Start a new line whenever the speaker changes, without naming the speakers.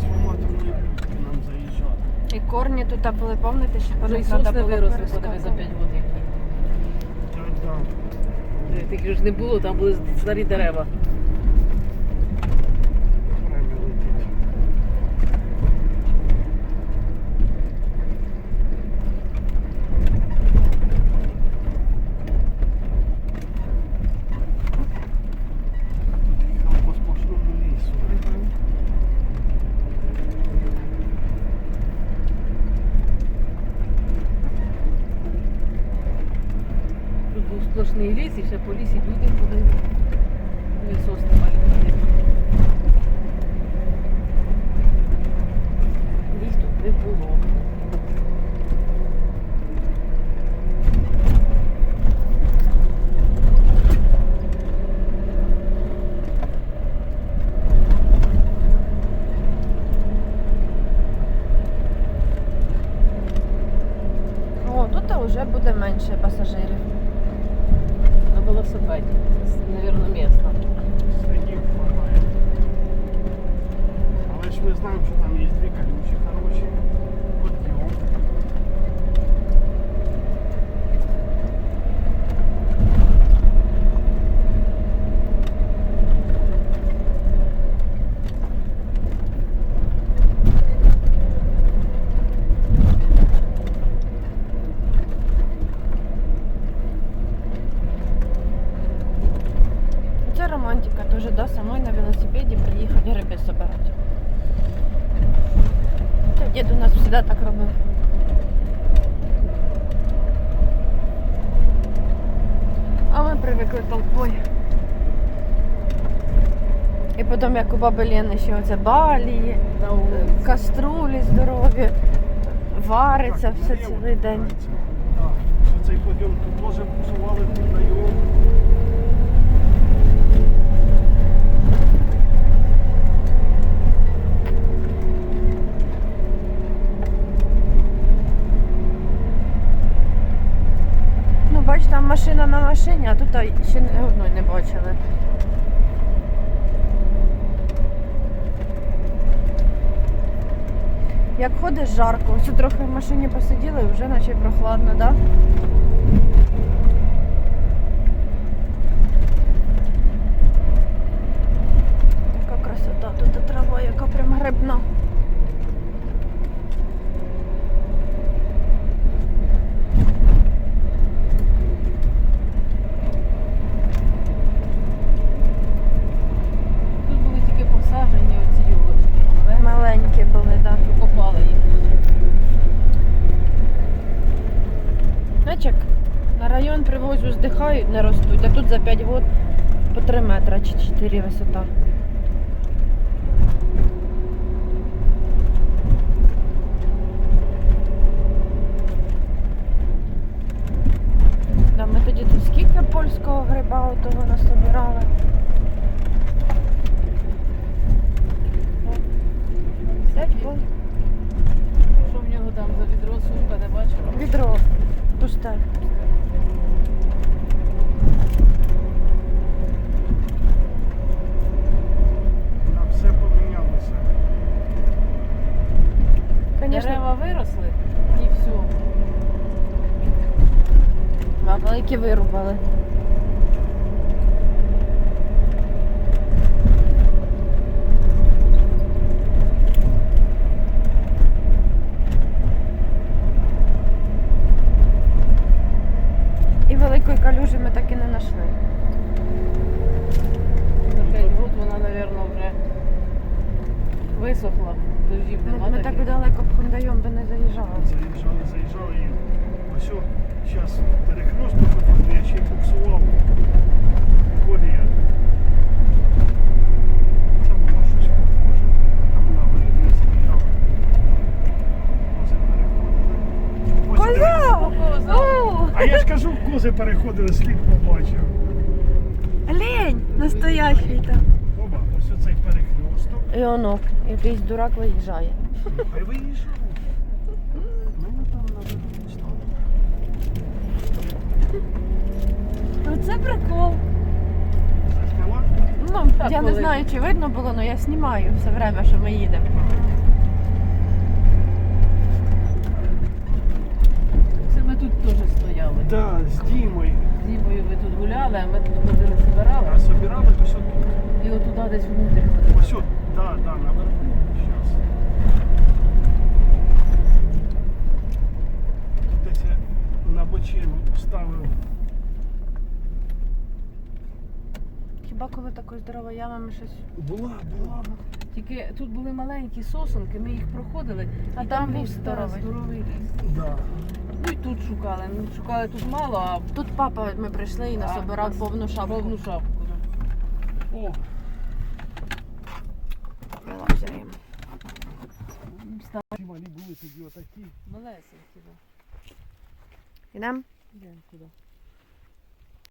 трансформатор не нам заїжджати. І корні тут були, пам'ятаєте, що
Ну,
корні треба було
вирос, за 5 годин.
Так, так.
Таких ж не було, там були старі дерева. Був ліс і ще по лісі люди ходили. Ну і сосни маленькі. Їх тут не було.
Вже буде менше пасажирів.
На наверное, Це, Среди місто.
значит, мы знаем, что там есть две колючие хороші. Подйом.
Це романтика, теж да, самой на велосипеді приїхати гриби збирати. Та дід у нас завжди так робив. А ми привикли толпою. І потім, як у баби Лени, ще оце
На вулиці.
каструлі здорові, вариться все цілий день.
Цей подйом тут може псували підйом.
Ну, бач, там машина на машині, а тут ще не одної не бачили. Як ходиш жарко, ось трохи в машині посиділи, вже наче прохладно, да? Така красота, тут і трава, яка прям грибна.
Тут були тільки посаджені оці юлочки. Маленькі.
Маленькі були, так. Да.
Покопали їх.
Знаєш, як на район уздихають, здихають, не ростуть, а тут за 5 років по 3 метри чи 4 висота. Ми тоді тут скільки польського гриба отого насобирали. О, П'ять пол.
Що в нього там за відро сумка, не бачила?
Відро пусте.
Там все помінялося.
Звісно,
Дерева виросли і все.
а великі вирубали. І великої калюжі ми так і не знайшли.
За 5 років вона, мабуть, вже висохла. Нема
Ми, ми так далеко б хондаєм би не заїжджали.
Заїжджали, заїжджали і ось зараз перехресток, потім я ще й буксував. Колія. Це було щось похоже. Там на горі не стояв. Кози переходили.
Коза!
Коза!
А я ж кажу, кози переходили, слід побачив.
Лень! Настоящий там
ось оцей перехресток.
І оно, якийсь дурак виїжджає.
Хай виїжджає. Ну там на ну,
Це прикол. Ну,
так,
Я не знаю, чи видно було, але я знімаю все время, що ми їдемо. Це ми тут теж стояли.
Да, з Дімою.
З Дімою ви а ми тут ходили, збирали.
А собирали ось тут.
І отуда десь внутрі ходили.
Ось тут. Да, да, наверху. Щас. Тут десь я на бочину вставив.
Хіба коли такої здорова яма, ми щось.
Була, була.
Тільки тут були маленькі сосенки, ми їх проходили,
А
і
там
був
здоровий.
здоровий ліс.
Да.
Ну і тут шукали. Ну, шукали тут мало, а
Тут папа, ми прийшли і насобирав
нас-
повну шапку.
Повну шапку. да.
О, ці малі були тоді отакі.
малесенькі. да.
Ідемо?
Йдемо туди.